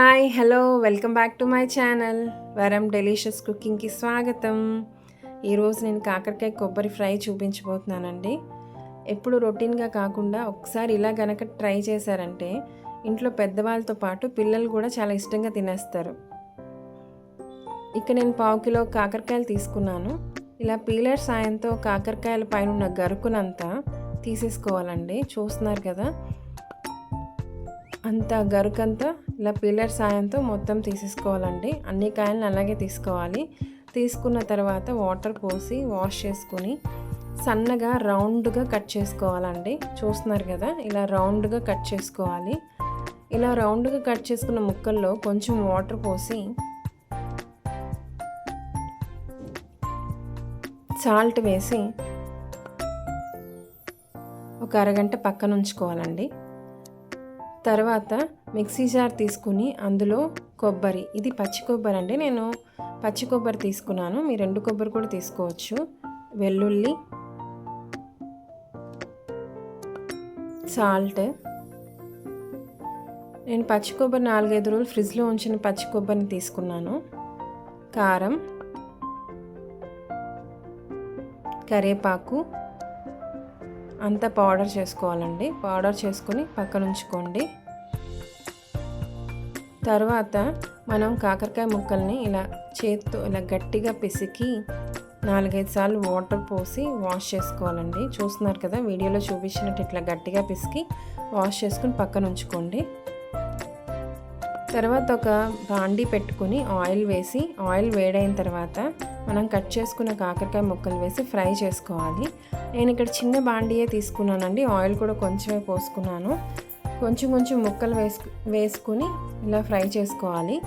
Hi hello welcome back to my channel Varam delicious కుకింగ్కి స్వాగతం. ఈరోజు నేను కాకరకాయ కొబ్బరి ఫ్రై చూపించబోతున్నానండి. ఎప్పుడు రొటీన్గా కాకుండా ఒకసారి ఇలా గనక ట్రై చేశారంటే ఇంట్లో పెద్దవాళ్ళతో పాటు పిల్లలు కూడా చాలా ఇష్టంగా తినేస్తారు. ఇక నేను పావు కిలో కాకరకాయలు తీసుకున్నాను. ఇలా పీలర్ సాయంతో కాకరకాయల పైన ఉన్న గరుకునంతా తీసేసుకోవాలండి. చూస్తున్నారు కదా అంత గరుకంతా ఇలా పిల్లర్ సాయంతో మొత్తం తీసేసుకోవాలండి. అన్ని కాయలను అలాగే తీసుకోవాలి. తీసుకున్న తర్వాత వాటర్ పోసి వాష్ చేసుకుని సన్నగా రౌండ్గా కట్ చేసుకోవాలండి. చూస్తున్నారు కదా ఇలా రౌండ్గా కట్ చేసుకోవాలి. ఇలా రౌండ్గా కట్ చేసుకున్న ముక్కల్లో కొంచెం వాటర్ పోసి సాల్ట్ వేసి ఒక అరగంట పక్కన ఉంచుకోవాలండి. తర్వాత మిక్సీ జార్ తీసుకుని అందులో కొబ్బరి ఇది పచ్చి కొబ్బరి అండి. నేను పచ్చి కొబ్బరి తీసుకున్నాను. మీ రెండు కొబ్బరి కూడా తీసుకోవచ్చు. వెల్లుల్లి సాల్ట్. నేను పచ్చి కొబ్బరి నాలుగైదు రోజులు ఫ్రిడ్జ్లో ఉంచిన పచ్చి కొబ్బరిని తీసుకున్నాను. కారం కరివేపాకు అంతా పౌడర్ చేసుకోవాలండి. పౌడర్ చేసుకొని పక్కన ఉంచుకోండి. తర్వాత మనం కాకరకాయ ముక్కల్ని ఇలా చేత్తో ఇలా గట్టిగా పిసికి నాలుగైదు సార్లు వాటర్ పోసి వాష్ చేసుకోవాలండి. చూస్తున్నారు కదా వీడియోలో చూపించినట్టు ఇట్లా గట్టిగా పిసికి వాష్ చేసుకుని పక్కన ఉంచుకోండి. తర్వాత ఒక బాండీ పెట్టుకుని ఆయిల్ వేసి ఆయిల్ వేడైన తర్వాత మనం కట్ చేసుకున్న కాకరకాయ ముక్కలు వేసి ఫ్రై చేసుకోవాలి. నేను ఇక్కడ చిన్న బాండీయే తీసుకున్నానండి. ఆయిల్ కూడా కొంచెమే పోసుకున్నాను. కొంచెం కొంచెం ముక్కలు వేసుకు వేసుకుని ఇలా ఫ్రై చేసుకోవాలి.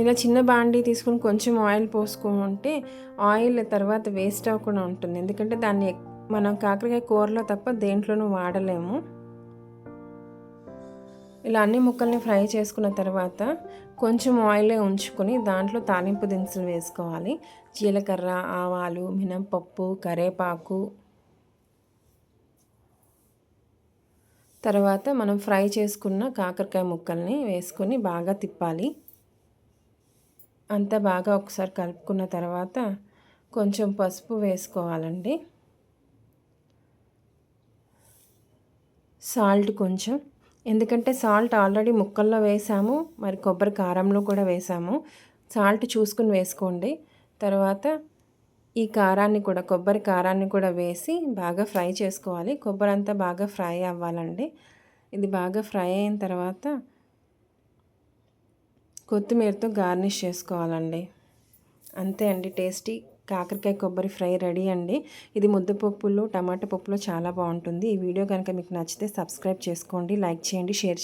ఇలా చిన్న బాండీ తీసుకుని కొంచెం ఆయిల్ పోసుకుంటే ఆయిల్ తర్వాత వేస్ట్ అవ్వకుండా ఉంటుంది. ఎందుకంటే దాన్ని మనం కాకరకాయ కూరలో తప్ప దేంట్లోనూ వాడలేము. ఇలా అన్ని ముక్కల్ని ఫ్రై చేసుకున్న తర్వాత కొంచెం ఆయిలే ఉంచుకొని దాంట్లో తాలింపు దినుసులు వేసుకోవాలి. జీలకర్ర ఆవాలు మినపప్పు కరేపాకు. తర్వాత మనం ఫ్రై చేసుకున్న కాకరకాయ ముక్కల్ని వేసుకొని బాగా తిప్పాలి. అంతా బాగా ఒకసారి కలుపుకున్న తర్వాత కొంచెం పసుపు వేసుకోవాలండి. సాల్ట్ కొంచెం ఎందుకంటే సాల్ట్ ఆల్రెడీ ముక్కల్లో వేసాము మరి కొబ్బరి కారంలో కూడా వేసాము. సాల్ట్ చూసుకుని వేసుకోండి. తర్వాత ఈ కారాన్ని కూడా కొబ్బరి కారాన్ని కూడా వేసి బాగా ఫ్రై చేసుకోవాలి. కొబ్బరి అంతా బాగా ఫ్రై అవ్వాలండి. ఇది బాగా ఫ్రై అయిన తర్వాత కొత్తిమీరతో గార్నిష్ చేసుకోవాలండి. అంతే అండి టేస్టీ. కాకరకాయ కొబ్బరి ఫ్రై రెడీ అండి. ఇది ముద్దపప్పులు టమాటా పప్పులో చాలా బాగుంటుంది. ఈ వీడియో కనుక మీకు నచ్చితే సబ్స్క్రైబ్ చేసుకోండి లైక్ చేయండి షేర్